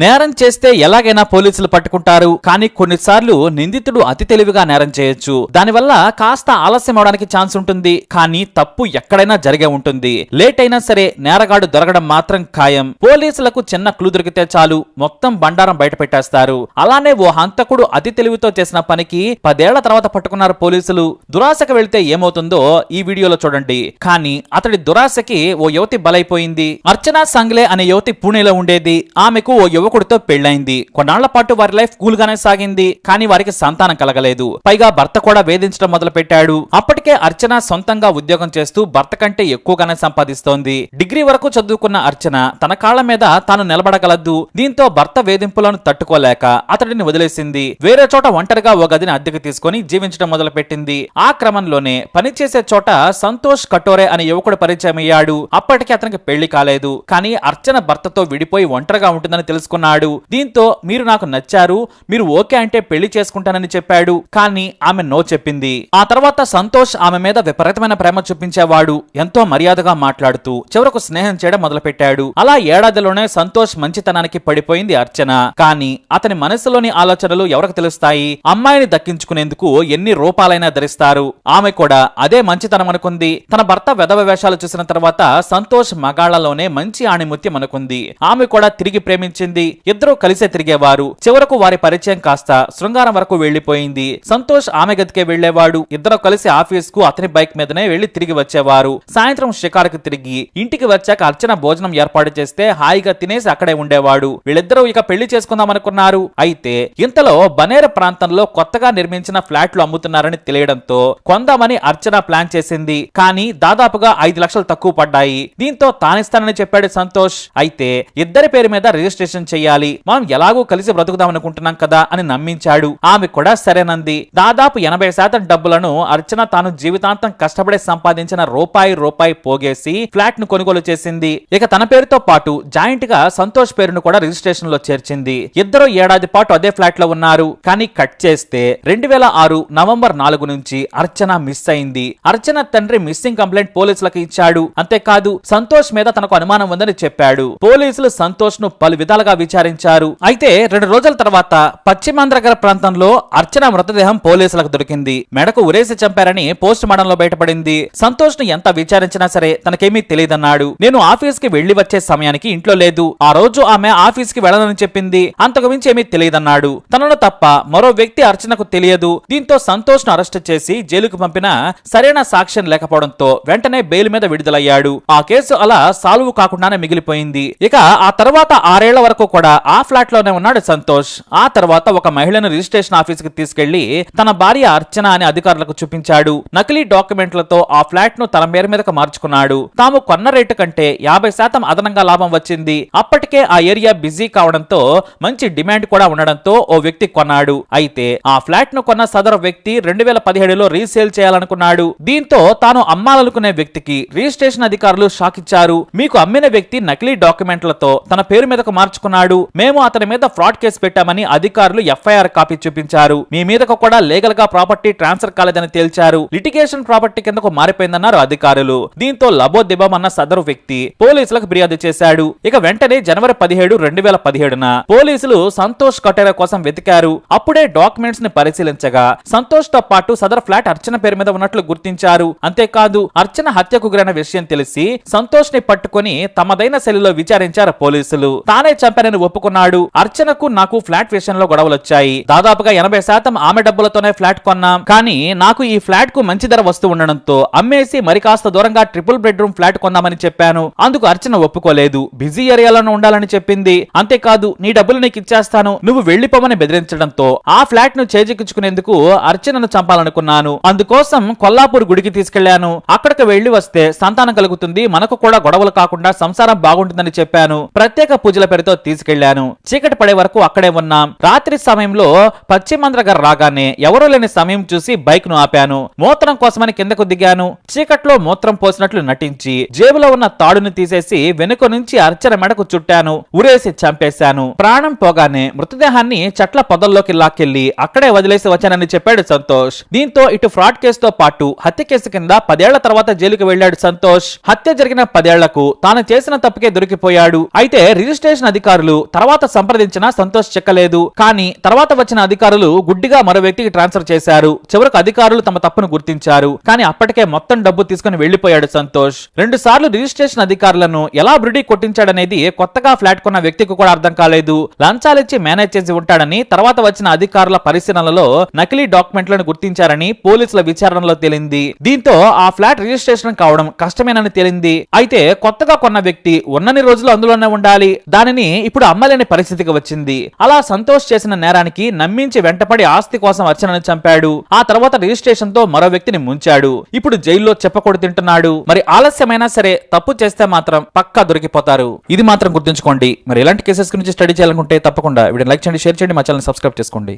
నేరం చేస్తే ఎలాగైనా పోలీసులు పట్టుకుంటారు. కానీ కొన్నిసార్లు నిందితుడు అతి తెలివిగా నేరం చేయొచ్చు. దానివల్ల కాస్త ఆలస్యం అవడానికి ఛాన్స్ ఉంటుంది. కానీ తప్పు ఎక్కడైనా జరిగే ఉంటుంది. లేట్ అయినా సరే నేరగాడు దొరకడం మాత్రం ఖాయం. పోలీసులకు చిన్న క్లూ దొరికితే చాలు. మొత్తం బండారం బయట పెట్టేస్తారు. అలానే ఓ హంతకుడు అతి తెలివితో చేసిన పనికి పదేళ్ళ తర్వాత పట్టుకున్నారు పోలీసులు. దురాశకు వెళ్తే ఏమవుతుందో ఈ వీడియోలో చూడండి. కానీ అతడి దురాశకి ఓ యువతి బలైపోయింది. అర్చనా సంగ్లే అనే యువతి పూణేలో ఉండేది. ఆమెకు ఓ యువకుడితో పెళ్ళైంది కొన్నాళ్ళ పాటు వారి లైఫ్ కూల్ గానే సాగింది కానీ వారికి సంతానం కలగలేదు. పైగా భర్త కూడా వేధించడం మొదలు పెట్టాడు అప్పటికే అర్చన సొంతంగా ఉద్యోగం చేస్తూ భర్త కంటే ఎక్కువగానే సంపాదిస్తోంది. డిగ్రీ వరకు చదువుకున్న అర్చన తన కాళ్ళ మీద తాను నిలబడగలదు. దీంతో భర్త వేధింపులను తట్టుకోలేక అతడిని వదిలేసింది. వేరే చోట ఒంటరిగా ఓ గదిని అద్దెకు తీసుకొని జీవించడం మొదలు పెట్టింది ఆ క్రమంలోనే పనిచేసే చోట సంతోష్ కటోరే అనే యువకుడు పరిచయం అయ్యాడు అప్పటికి అతనికి పెళ్ళి కాలేదు. కానీ అర్చన భర్తతో విడిపోయి ఒంటరిగా ఉంటుందని తెలుసుకు తెలుసుకున్నాడు దీంతో మీరు నాకు నచ్చారు మీరు ఓకే అంటే పెళ్ళి చేసుకుంటానని చెప్పాడు. కానీ ఆమె నో చెప్పింది. ఆ తర్వాత సంతోష్ ఆమె మీద విపరీతమైన ప్రేమ చూపించేవాడు. ఎంతో మర్యాదగా మాట్లాడుతూ చివరకు స్నేహం చేయడం మొదలుపెట్టాడు. అలా ఏడాదిలోనే సంతోష్ మంచితనానికి పడిపోయింది అర్చన. కానీ అతని మనసులోని ఆలోచనలు ఎవరికి తెలుస్తాయి? అమ్మాయిని దక్కించుకునేందుకు ఎన్ని రూపాలైనా ధరిస్తారు. ఆమె కూడా అదే మంచితనం అనుకుంది. తన భర్త వెధవ వేషాలు చూసిన తర్వాత సంతోష్ మగాళ్ళలోనే మంచి ఆణిముత్యం అనుకుంది. ఆమె కూడా తిరిగి ప్రేమించింది. ఇద్దరూ కలిసే తిరిగేవారు. చివరకు వారి పరిచయం కాస్త శృంగారం వరకు వెళ్ళిపోయింది సంతోష్ ఆమె గదికే వెళ్ళేవాడు ఇద్దరు కలిసి ఆఫీస్కు అతని బైక్ మీదనే వెళ్ళి తిరిగి వచ్చేవారు. సాయంత్రం షికారుకు తిరిగి ఇంటికి వచ్చాక అర్చన భోజనం ఏర్పాటు చేస్తే హాయిగా తినేసి అక్కడే ఉండేవాడు. వీళ్ళిద్దరూ ఇక పెళ్ళి చేసుకుందాం అనుకున్నారు అయితే ఇంతలో బనేర ప్రాంతంలో కొత్తగా నిర్మించిన ఫ్లాట్లు అమ్ముతున్నారని తెలియడంతో కొందామని అర్చన ప్లాన్ చేసింది. కానీ దాదాపుగా ఐదు లక్షలు తక్కువ పడ్డాయి. దీంతో తానిస్తానని చెప్పాడు సంతోష్. అయితే ఇద్దరి పేరు మీద రిజిస్ట్రేషన్ చెయ్యాలి మనం ఎలాగో కలిసి బ్రతుకుదాం అనుకుంటున్నాం కదా అని నమ్మించాడు. ఆమె కూడా సరేనంది. దాదాపు ఎనభై శాతం డబ్బులను అర్చన తాను జీవితాంతం కష్టపడి సంపాదించిన రూపాయి రూపాయి పోగేసి ఫ్లాట్ను కొనుగోలు చేసింది. ఇక తన పేరుతో పాటు జాయింట్గా సంతోష్ పేరును కూడా రిజిస్ట్రేషన్లో చేర్చింది. ఇద్దరు ఏడాది పాటు అదే ఫ్లాట్లో ఉన్నారు. కానీ కట్ చేస్తే రెండు వేల ఆరు నవంబర్ నాలుగు నుంచి అర్చన మిస్ అయింది. అర్చన తండ్రి మిస్సింగ్ కంప్లైంట్ పోలీసులకు ఇచ్చాడు. అంతేకాదు సంతోష్ మీద తనకు అనుమానం ఉందని చెప్పాడు. పోలీసులు సంతోష్ను పలు విధాలుగా విచారించారు. అయితే రెండు రోజుల తర్వాత పశ్చిమాంధ్రగర ప్రాంతంలో అర్చన మృతదేహం పోలీసులకు దొరికింది. మెడకు ఉరేసి చంపారని పోస్ట్ మార్టం లో బయటపడింది. సంతోష్ను ఎంత విచారించినా సరే తనకేమీ తెలియదన్నాడు. నేను ఆఫీస్కి వెళ్ళి వచ్చే సమయానికి ఇంట్లో లేదు. ఆ రోజు ఆమె ఆఫీస్కి వెళ్ళనని చెప్పింది. అంతకు మించి ఏమీ తెలియదన్నాడు. తనను తప్ప మరో వ్యక్తి అర్చనకు తెలియదు. దీంతో సంతోష్ను అరెస్ట్ చేసి జైలుకు పంపిన సరైన సాక్ష్యం లేకపోవడంతో వెంటనే బెయిల్ మీద విడుదలయ్యాడు. ఆ కేసు అలా సాల్వ్ కాకుండానే మిగిలిపోయింది. ఇక ఆ తర్వాత ఆరేళ్ళ వరకు కూడా ఆ ఫ్లాట్లోనే ఉన్నాడు సంతోష్. ఆ తర్వాత ఒక మహిళను రిజిస్ట్రేషన్ ఆఫీస్కి తీసుకెళ్ళి తన భార్య అర్చన అని అధికారులకు చూపించాడు. నకిలీ డాక్యుమెంట్లతో ఆ ఫ్లాట్ను తన పేరు మీదకు మార్చుకున్నాడు. తాము కొన్న రేటు కంటే యాభై శాతం అదనంగా లాభం వచ్చింది. అప్పటికే ఆ ఏరియా బిజీ కావడంతో మంచి డిమాండ్ కూడా ఉండడంతో ఓ వ్యక్తి కొన్నాడు. అయితే ఆ ఫ్లాట్ను కొన్న సదరు వ్యక్తి రెండు వేల పదిహేడులో రీసేల్ చేయాలనుకున్నాడు. దీంతో తాను అమ్మాలనుకునే వ్యక్తికి రిజిస్ట్రేషన్ అధికారులు షాక్ ఇచ్చారు మీకు అమ్మిన వ్యక్తి నకిలీ డాక్యుమెంట్లతో తన పేరు మీదకు చేసుకున్నాడు మేము అతని మీద ఫ్రాడ్ కేసు పెట్టామని అధికారులు ఎఫ్ఐఆర్ కాపీ చూపించారు. మీ మీదకు కూడా లీగల్గా ప్రాపర్టీ ట్రాన్స్ఫర్ కాలేదని తేల్చారు. లిటిగేషన్ ప్రాపర్టీ కిందకు మారిపోయిందన్నారు అధికారులు. దీంతో లబోదిబం సదరు వ్యక్తి పోలీసులకు ఫిర్యాదు చేశాడు. ఇక వెంటనే జనవరి పదిహేడు రెండు వేల పదిహేడున పోలీసులు సంతోష్ కటేరా కోసం వెతికారు. అప్పుడే డాక్యుమెంట్స్ని పరిశీలించగా సంతోష్తో పాటు సదర్ ఫ్లాట్ అర్చన పేరు మీద ఉన్నట్లు గుర్తించారు. అంతేకాదు అర్చన హత్యకు గురైన విషయం తెలిసి సంతోష్ని పట్టుకొని తమదైన శైలిలో విచారించారు పోలీసులు. తానే చంపానని ఒప్పుకున్నాడు. అర్చనకు నాకు ఫ్లాట్ విషయంలో గొడవలొచ్చాయి. దాదాపుగా ఎనభై శాతం ఆమె డబ్బులతోనే ఫ్లాట్ కొన్నాం. కానీ నాకు ఈ ఫ్లాట్కు మంచి ధర వస్తూ ఉండడంతో అమ్మేసి మరి కాస్త దూరంగా ట్రిపుల్ బెడ్రూమ్ ఫ్లాట్ కొందామని చెప్పాను. అందుకు అర్చన ఒప్పుకోలేదు. బిజీ ఏరియాలోనే ఉండాలని చెప్పింది. అంతేకాదు నీ డబ్బులు నీకు ఇచ్చేస్తాను. నువ్వు వెళ్ళిపోమని బెదిరించడంతో ఆ ఫ్లాట్ను చేజిక్కించుకునేందుకు అర్చనను చంపాలనుకున్నాను. అందుకోసం కొల్లాపూర్ గుడికి తీసుకెళ్ళాను అక్కడికి వెళ్ళి వస్తే సంతానం కలుగుతుంది. మనకు కూడా గొడవలు కాకుండా సంసారం బాగుంటుందని చెప్పాను. ప్రత్యేక పూజల పేరుతో తీసుకెళ్ళాను. చీకటి పడే వరకు అక్కడే ఉన్నాం. రాత్రి సమయంలో పశ్చిమాంధ్ర గారు రాగానే ఎవరూ లేని సమయం చూసి బైక్ను ఆపాను. మూత్రం కోసమని కిందకు దిగాను. చీకట్లో మూత్రం పోసినట్లు నటించి జేబులో ఉన్న తాడును తీసేసి వెనుక నుంచి అర్చన మెడకు చుట్టాను. ఉరేసి చంపేశాను. ప్రాణం పోగానే మృతదేహాన్ని చెట్ల పొదల్లోకి లాక్కెళ్ళి అక్కడే వదిలేసి వచ్చానని చెప్పాడు సంతోష్. దీంతో ఇటు ఫ్రాడ్ కేసుతో పాటు హత్య కేసు కింద పదేళ్ళ తర్వాత జైలుకు వెళ్ళాడు సంతోష్. హత్య జరిగిన పదేళ్ళకు తాను చేసిన తప్పుకే దొరికిపోయాడు. అయితే రిజిస్ట్రేషన్ అధికారులు అధికారులు తర్వాత సంప్రదించినా సంతోష్ చెక్కలేదు. కానీ తర్వాత వచ్చిన అధికారులు గుడ్డిగా మరో వ్యక్తికి ట్రాన్స్ఫర్ చేశారు. చివరకు అధికారులు తమ తప్పును గుర్తించారు. కానీ అప్పటికే మొత్తం డబ్బు తీసుకుని వెళ్ళిపోయాడు సంతోష్. రెండు సార్లు రిజిస్ట్రేషన్ అధికారులను ఎలా బ్రిడీ కొట్టించాడనేది కొత్తగా ఫ్లాట్ కొన్న వ్యక్తికి కూడా అర్థం కాలేదు. లంచాలిచ్చి మేనేజ్ చేసి ఉంటాడని తర్వాత వచ్చిన అధికారుల పరిశీలనలో నకిలీ డాక్యుమెంట్లను గుర్తించారని పోలీసుల విచారణలో తేలింది. దీంతో ఆ ఫ్లాట్ రిజిస్ట్రేషన్ కావడం కష్టమేనని తేలింది. అయితే కొత్తగా కొన్న వ్యక్తి ఉన్నన్ని రోజులు అందులోనే ఉండాలి. దానిని ఇప్పుడు అమ్మలేని పరిస్థితికి వచ్చింది. అలా సంతోష్ చేసిన నేరానికి నమ్మించి వెంటపడి ఆస్తి కోసం అర్చనను చంపాడు. ఆ తర్వాత రిజిస్ట్రేషన్తో మరో వ్యక్తిని ముంచాడు. ఇప్పుడు జైల్లో చెప్పకూడదు తింటున్నాడు. మరి ఆలస్యమైనా సరే తప్పు చేస్తే మాత్రం పక్కా దొరికిపోతారు. ఇది మాత్రం గుర్తుంచుకోండి. మరి ఇలాంటి కేసెస్ గురించి స్టడీ చేయాలనుకుంటే తప్పకుండా వీడియో లైక్ చేయండి షేర్ చేయండి మా ఛానల్ సబ్స్క్రైబ్ చేసుకోండి.